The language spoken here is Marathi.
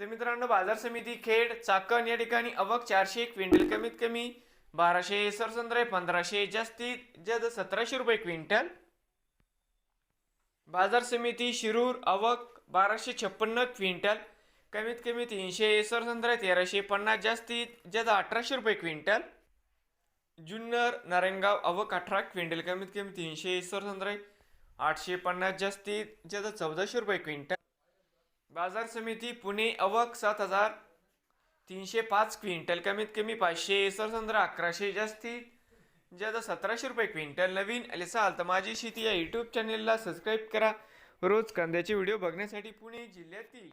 तर मित्रांनो बाजार समिती खेड चाकण या ठिकाणी अवक चारशे क्विंटल कमीत कमी बाराशे सरसंद्रे पंधराशे जास्तीत जास्त सतराशे रुपये क्विंटल. बाजार समिती शिरूर अवक बाराशे छप्पन्न क्विंटल कमीत कमी तीनशे सरसंद्रे तेराशे पन्नास जास्तीत जास्त अठराशे रुपये क्विंटल. जुन्नर नारायणगाव अवक अठरा क्विंटल कमीत कमी तीनशे सरसंद्रे आठशे पन्नास जास्तीत जास्त चौदाशे रुपये क्विंटल. बाजार समिती पुणे अवक सात हजार तीनशे पाच क्विंटल. कमीत कमी पाचशे सरसंद्र अकराशे जास्तीत जास्त सतराशे रुपये क्विंटल नवीन. आले तर माझी शेती या यूट्यूब चॅनेलला सबस्क्राईब करा. रोज कांद्याचे व्हिडिओ बघण्यासाठी पुणे जिल्ह्यातील